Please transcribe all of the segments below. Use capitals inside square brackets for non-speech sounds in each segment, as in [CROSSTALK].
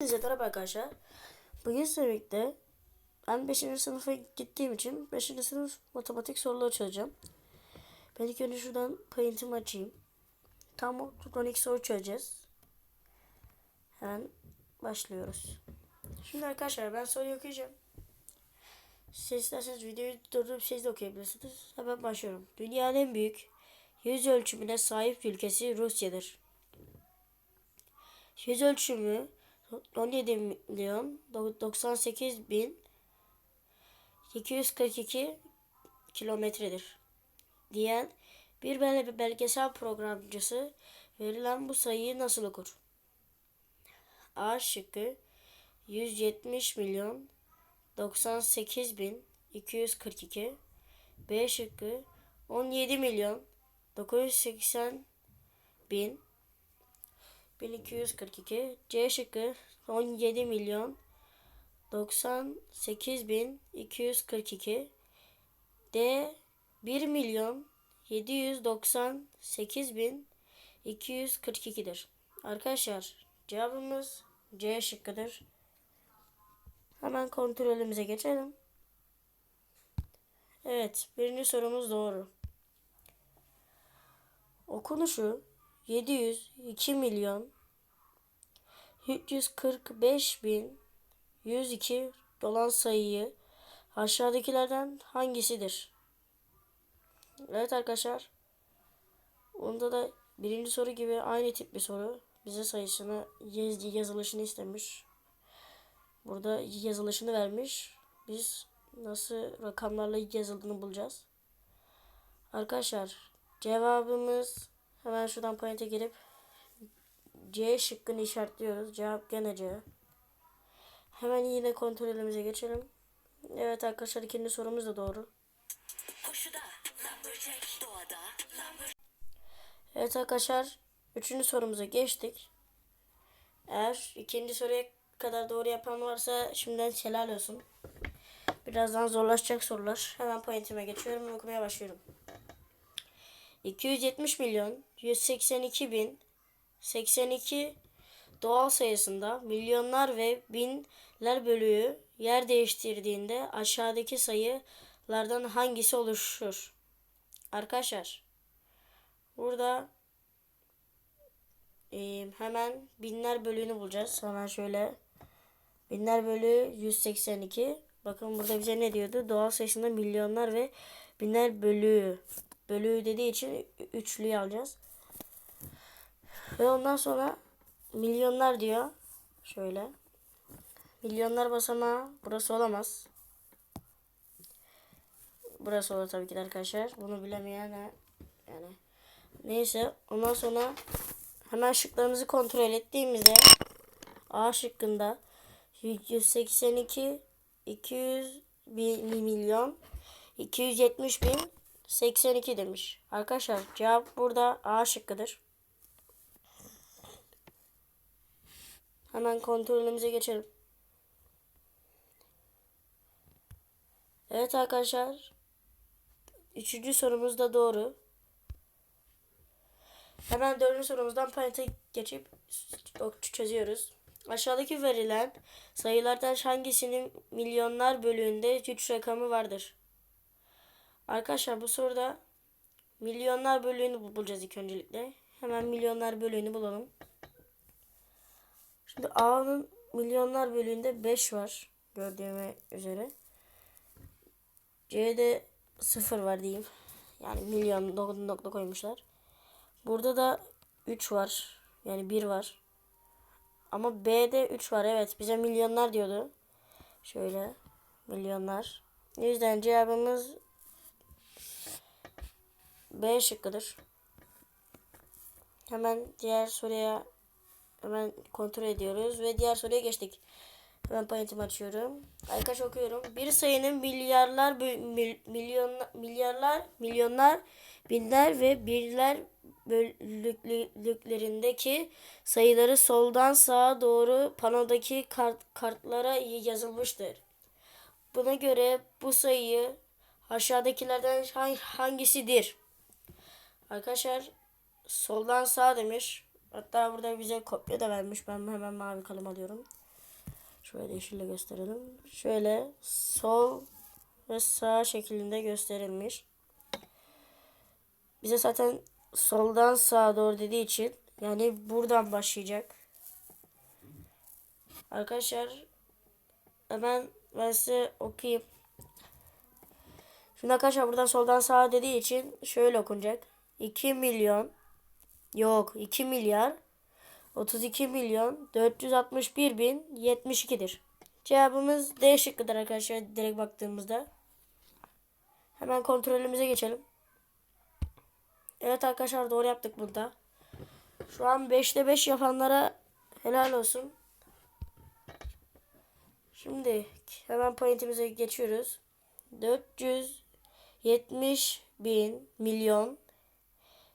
Hepinize merhaba arkadaşlar. Bugün birlikte ben 5. sınıfa gittiğim için 5. sınıf matematik soruları çözeceğim. Ben ilk önce şuradan paint'imi açayım. Tam 12 soru çözeceğiz. Hemen başlıyoruz. Şimdi arkadaşlar ben soruyu okuyacağım. Siz isterseniz videoyu durdurup siz de okuyabilirsiniz. Hemen başlıyorum. Dünyanın en büyük yüz ölçümüne sahip ülkesi Rusya'dır. Yüz ölçümü 17 milyon 98 bin 242 kilometredir diyen bir bel- belgesel programcısı verilen bu sayıyı nasıl okur? A şıkkı 170 milyon 98 bin 242 B şıkkı 17 milyon 980 bin 1242 C şıkkı 17 milyon 98 bin 242 D 1 milyon 798 bin 242'dir. Arkadaşlar cevabımız C şıkkıdır. Hemen kontrolümüze geçelim. Evet birinci sorumuz doğru. Okunuşu 702 milyon 345 bin 102 olan sayıyı aşağıdakilerden hangisidir? Evet arkadaşlar. Onda da birinci soru gibi aynı tip bir soru. Bize sayısını yaz, yazılışını istemiş. Burada yazılışını vermiş. Biz nasıl rakamlarla yazıldığını bulacağız. Arkadaşlar cevabımız Hemen şuradan pointe girip C şıkkını işaretliyoruz. Cevap gene C. Hemen yine kontrolümüze geçelim. Evet arkadaşlar ikinci sorumuz da doğru. Evet arkadaşlar üçüncü sorumuza geçtik. Eğer ikinci soruya kadar doğru yapan varsa şimdiden helal olsun. Birazdan zorlaşacak sorular. Hemen pointime geçiyorum ve okumaya başlıyorum. 270 milyon 182 bin 82 doğal sayısında milyonlar ve binler bölüğü yer değiştirdiğinde aşağıdaki sayılardan hangisi oluşur? Arkadaşlar burada e, hemen binler bölüğünü bulacağız. Hemen şöyle binler bölüğü 182. Bakın burada bize ne diyordu? Doğal sayısında milyonlar ve binler bölüğü bölüğü dediği için üçlüyü alacağız. Ve ondan sonra milyonlar diyor. Şöyle. Milyonlar basamağı burası olamaz. Burası olur tabii ki de arkadaşlar. Bunu bilemeyen ha- yani neyse ondan sonra hemen şıklarımızı kontrol ettiğimizde A şıkkında 182 200 bin milyon 270 bin 82 demiş. Arkadaşlar cevap burada A şıkkıdır. Hemen kontrolümüze geçelim. Evet arkadaşlar. Üçüncü sorumuz da doğru. Hemen dördüncü sorumuzdan parite geçip çözüyoruz. Aşağıdaki verilen sayılardan hangisinin milyonlar bölüğünde 3 rakamı vardır? Arkadaşlar bu soruda milyonlar bölüğünü bul- bulacağız ilk öncelikle. Hemen milyonlar bölüğünü bulalım. Şimdi A'nın milyonlar bölüğünde 5 var. Gördüğüm üzere. C'de 0 var diyeyim. Yani milyon nokta nokta koymuşlar. Burada da 3 var. Yani 1 var. Ama B'de 3 var. Evet bize milyonlar diyordu. Şöyle milyonlar. O yüzden cevabımız B şıkkıdır. Hemen diğer soruya hemen kontrol ediyoruz ve diğer soruya geçtik. Hemen parantezimi açıyorum. Arkadaş okuyorum. Bir sayının milyarlar, milyon, milyarlar, milyonlar, binler ve birler bölüklüklerindeki sayıları soldan sağa doğru panodaki kart, kartlara yazılmıştır. Buna göre bu sayı aşağıdakilerden hang- hangisidir? Arkadaşlar soldan sağa demiş. Hatta burada bize kopya da vermiş. Ben hemen mavi kalem alıyorum. Şöyle yeşille gösterelim. Şöyle sol ve sağ şeklinde gösterilmiş. Bize zaten soldan sağa doğru dediği için yani buradan başlayacak. Arkadaşlar hemen ben size okuyayım. Şimdi arkadaşlar buradan soldan sağa dediği için şöyle okunacak. 2 milyon yok 2 milyar 32 milyon 461 bin 72'dir. Cevabımız D şıkkıdır arkadaşlar direkt baktığımızda. Hemen kontrolümüze geçelim. Evet arkadaşlar doğru yaptık burada. Şu an 5'te 5 yapanlara helal olsun. Şimdi hemen pointimize geçiyoruz. 470 bin milyon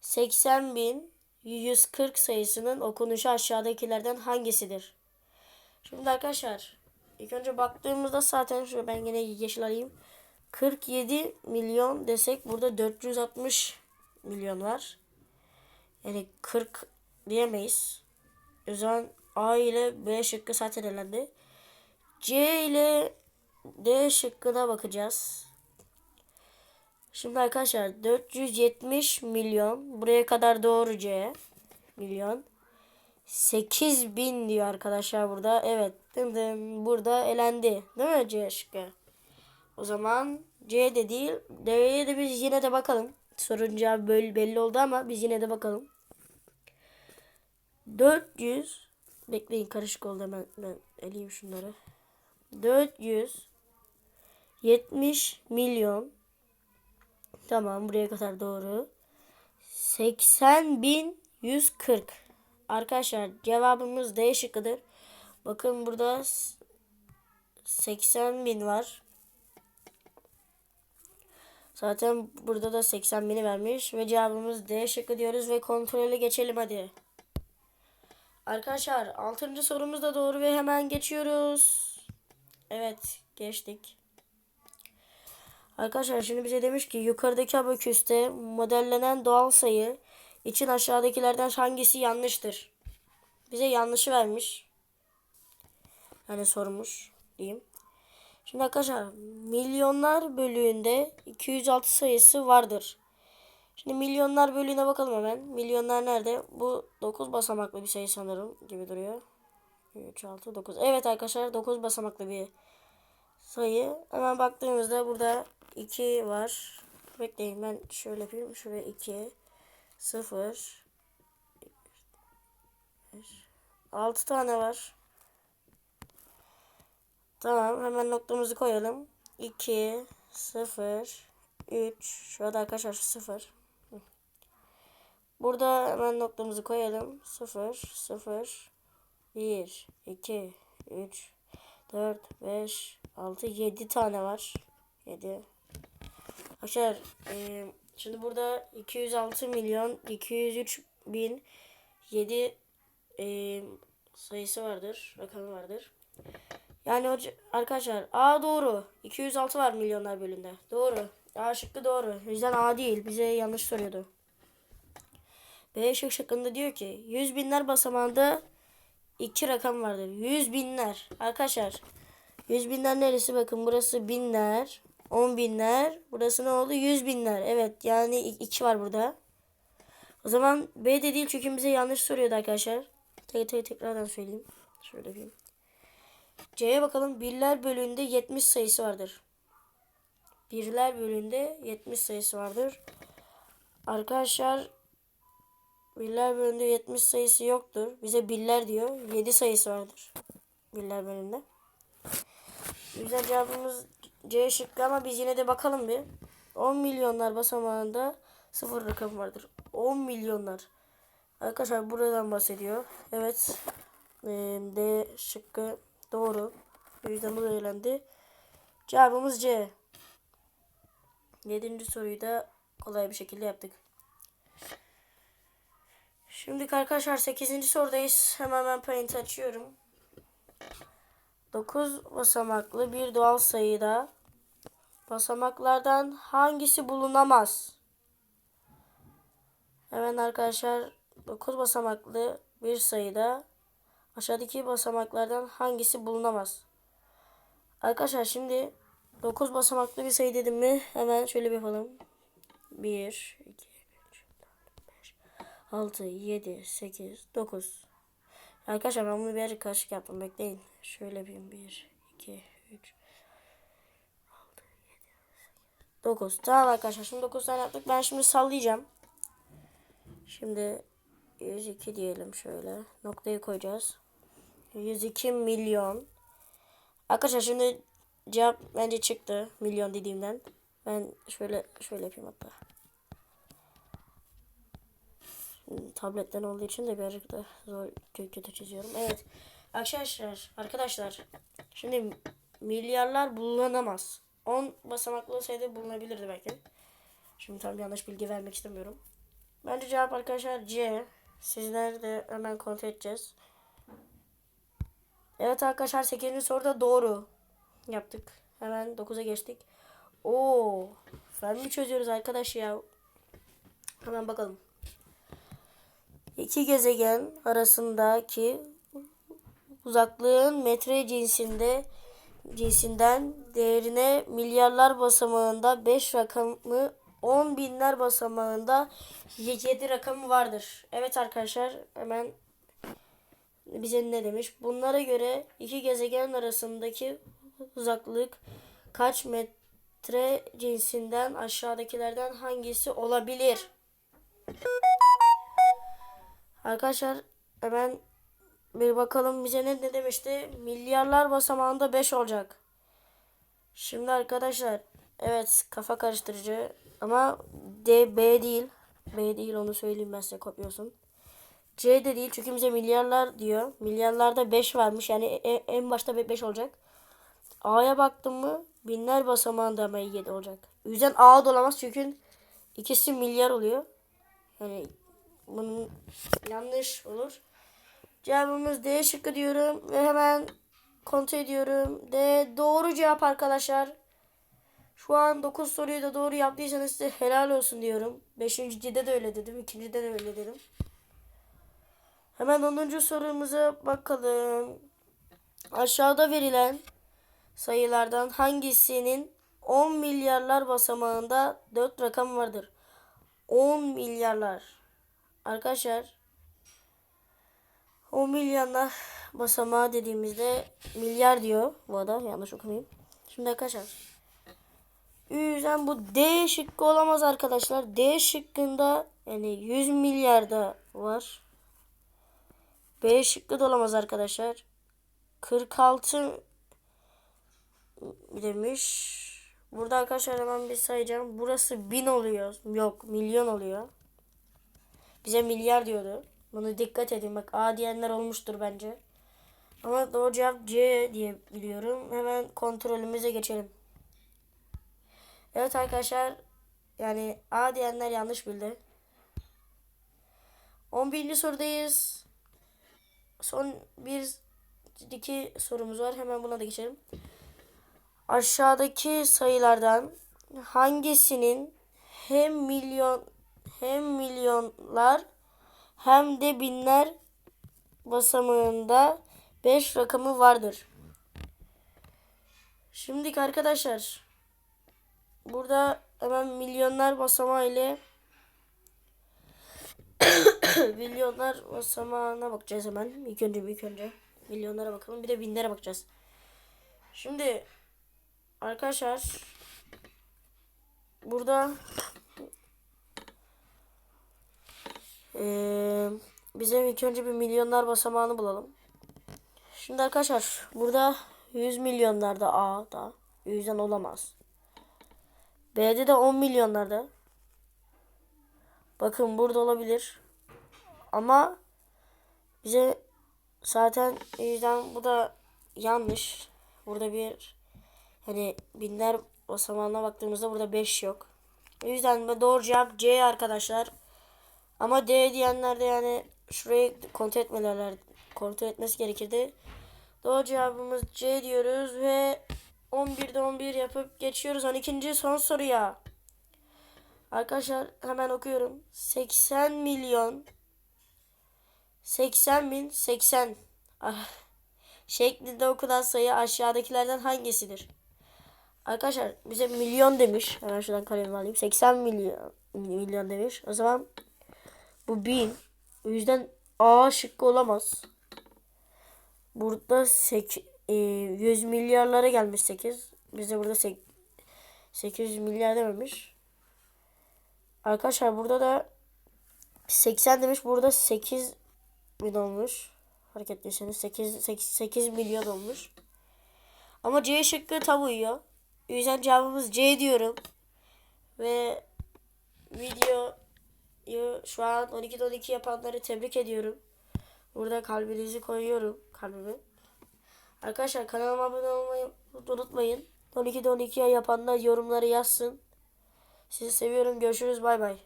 80 bin 140 sayısının okunuşu aşağıdakilerden hangisidir? Şimdi arkadaşlar ilk önce baktığımızda zaten şöyle ben yine yeşil alayım. 47 milyon desek burada 460 milyon var. Yani 40 diyemeyiz. O zaman A ile B şıkkı zaten elendi. C ile D şıkkına bakacağız. Şimdi arkadaşlar 470 milyon buraya kadar doğru C milyon 8000 diyor arkadaşlar burada. Evet. Dım dım, burada elendi. Değil mi C şıkkı? O zaman C de değil. D'ye de biz yine de bakalım. Sorun cevabı belli oldu ama biz yine de bakalım. 400 Bekleyin karışık oldu hemen ben eleyeyim şunları. 470 milyon Tamam buraya kadar doğru. 80.140 Arkadaşlar cevabımız D şıkkıdır. Bakın burada 80.000 var. Zaten burada da 80 bini vermiş ve cevabımız D şıkkı diyoruz ve kontrole geçelim hadi. Arkadaşlar 6. sorumuz da doğru ve hemen geçiyoruz. Evet geçtik. Arkadaşlar şimdi bize demiş ki yukarıdaki abaküste modellenen doğal sayı için aşağıdakilerden hangisi yanlıştır? Bize yanlışı vermiş. Yani sormuş diyeyim. Şimdi arkadaşlar milyonlar bölüğünde 206 sayısı vardır. Şimdi milyonlar bölüğüne bakalım hemen. Milyonlar nerede? Bu 9 basamaklı bir sayı sanırım gibi duruyor. 3, 6, 9. Evet arkadaşlar 9 basamaklı bir sayı. Hemen baktığımızda burada 2 var. Bekleyin ben şöyle yapayım. Şuraya 2, 0, 6 tane var. Tamam hemen noktamızı koyalım. 2, 0, 3. Şurada arkadaşlar 0. Burada hemen noktamızı koyalım. 0, 0, 1, 2, 3, 4, 5, 6, 7 tane var. 7. Arkadaşlar e, şimdi burada 206 milyon 203 bin 7 e, sayısı vardır. Rakamı vardır. Yani hoca, arkadaşlar A doğru. 206 var milyonlar bölümünde. Doğru. A şıkkı doğru. Yüzden A değil. Bize yanlış soruyordu. B şık şıkkında diyor ki 100 binler basamağında iki rakam vardır. 100 binler. Arkadaşlar 100 binler neresi? Bakın burası binler. 10 binler. Burası ne oldu? 100 binler. Evet yani 2 var burada. O zaman B de değil çünkü bize yanlış soruyordu arkadaşlar. Tek tek tekrardan söyleyeyim. Şöyle yapayım. C'ye bakalım. Birler bölüğünde 70 sayısı vardır. Birler bölüğünde 70 sayısı vardır. Arkadaşlar birler bölüğünde 70 sayısı yoktur. Bize birler diyor. 7 sayısı vardır. Birler bölüğünde. Güzel cevabımız C şıkkı ama biz yine de bakalım bir. 10 milyonlar basamağında sıfır rakam vardır. 10 milyonlar. Arkadaşlar buradan bahsediyor. Evet. D şıkkı doğru. O yüzden. Cevabımız C. Yedinci soruyu da kolay bir şekilde yaptık. Şimdi arkadaşlar 8. sorudayız. Hemen ben paint açıyorum. 9 basamaklı bir doğal sayıda basamaklardan hangisi bulunamaz? Hemen arkadaşlar 9 basamaklı bir sayıda Aşağıdaki basamaklardan hangisi bulunamaz? Arkadaşlar şimdi 9 basamaklı bir sayı dedim mi hemen şöyle bir yapalım. 1, 2, 3, 4, 5, 6, 7, 8, 9. Arkadaşlar ben bunu birazcık karışık yaptım. Bekleyin. Şöyle yapayım. 1, 2, 3, 6, 7, 8, 9. Tamam arkadaşlar. Şimdi 9 tane yaptık. Ben şimdi sallayacağım. Şimdi 102 diyelim şöyle. Noktayı koyacağız. 102 milyon. Arkadaşlar şimdi cevap bence çıktı. Milyon dediğimden. Ben şöyle şöyle yapayım hatta. Şimdi tabletten olduğu için de birazcık da zor kötü çiziyorum. Evet. Arkadaşlar, arkadaşlar. Şimdi milyarlar bulunamaz. 10 basamaklı sayıda bulunabilirdi belki. Şimdi tam yanlış bilgi vermek istemiyorum. Bence cevap arkadaşlar C. Sizler de hemen kontrol edeceğiz. Evet arkadaşlar 8. soruda doğru yaptık. Hemen 9'a geçtik. Oo, fen mi çözüyoruz arkadaş ya? Hemen bakalım. İki gezegen arasındaki uzaklığın metre cinsinde cinsinden değerine milyarlar basamağında 5 rakamı 10 binler basamağında 7 rakamı vardır. Evet arkadaşlar hemen bize ne demiş? Bunlara göre iki gezegen arasındaki uzaklık kaç metre cinsinden aşağıdakilerden hangisi olabilir? Arkadaşlar hemen bir bakalım bize ne, ne demişti? Milyarlar basamağında 5 olacak. Şimdi arkadaşlar evet kafa karıştırıcı ama D B değil. B değil onu söyleyeyim ben size kopyorsun. C de değil çünkü bize milyarlar diyor. Milyarlarda 5 varmış yani e- en başta 5 olacak. A'ya baktım mı binler basamağında ama 7 olacak. Yüzden A da olamaz çünkü ikisi milyar oluyor. Yani bunun yanlış olur. Cevabımız D şıkkı diyorum ve hemen kontrol ediyorum. D doğru cevap arkadaşlar. Şu an 9 soruyu da doğru yaptıysanız size helal olsun diyorum. 5.de de öyle dedim. 2.de de öyle dedim. Hemen 10. sorumuza bakalım. Aşağıda verilen sayılardan hangisinin 10 milyarlar basamağında 4 rakam vardır? 10 milyarlar. Arkadaşlar 10 milyarlar basamağı dediğimizde milyar diyor bu adam yanlış okumayayım. Şimdi arkadaşlar yüzden bu D şıkkı olamaz arkadaşlar. D şıkkında yani 100 milyarda var. B şıkkı da olamaz arkadaşlar. 46 demiş. Burada arkadaşlar hemen bir sayacağım. Burası bin oluyor. Yok milyon oluyor. Bize milyar diyordu. Bunu dikkat edin. Bak A diyenler olmuştur bence. Ama doğru cevap C diye biliyorum. Hemen kontrolümüze geçelim. Evet arkadaşlar. Yani A diyenler yanlış bildi. 11. sorudayız. Son bir iki sorumuz var. Hemen buna da geçelim. Aşağıdaki sayılardan hangisinin hem milyon hem milyonlar hem de binler basamağında 5 rakamı vardır. Şimdiki arkadaşlar burada hemen milyonlar basamağı ile [COUGHS] milyonlar basamağına bakacağız hemen. İlk önce ilk önce milyonlara bakalım. Bir de binlere bakacağız. Şimdi arkadaşlar burada ee, bize ilk önce bir milyonlar basamağını bulalım. Şimdi arkadaşlar burada 100 milyonlarda A'da. O yüzden olamaz. B'de de 10 milyonlarda. Bakın burada olabilir. Ama bize zaten yüzden bu da yanlış. Burada bir hani binler basamağına baktığımızda burada 5 yok. O yüzden de doğru cevap C arkadaşlar. Ama D diyenler de yani şurayı kontrol etmelerler kontrol etmesi gerekirdi. Doğru cevabımız C diyoruz ve 11'de 11 yapıp geçiyoruz 12. son soruya. Arkadaşlar hemen okuyorum. 80 milyon 80 bin 80 ah, şeklinde okunan sayı aşağıdakilerden hangisidir? Arkadaşlar bize milyon demiş. Hemen şuradan kalemimi alayım. 80 milyon milyon demiş. O zaman bu bin. O yüzden A şıkkı olamaz. Burada sek, e, 100 milyarlara gelmiş 8. Bize burada sek, 800 milyar dememiş. Arkadaşlar burada da 80 demiş. Burada 8 bin olmuş. Fark ettiyseniz 8, 8, 8 milyon olmuş. Ama C şıkkı tam uyuyor. O yüzden cevabımız C diyorum. Ve videoyu şu an 12'de 12 yapanları tebrik ediyorum. Burada kalbinizi koyuyorum. Kalbimi. Arkadaşlar kanalıma abone olmayı unutmayın. 12'de 12 yapanlar yorumları yazsın. Sizi seviyorum. Görüşürüz. Bay bay.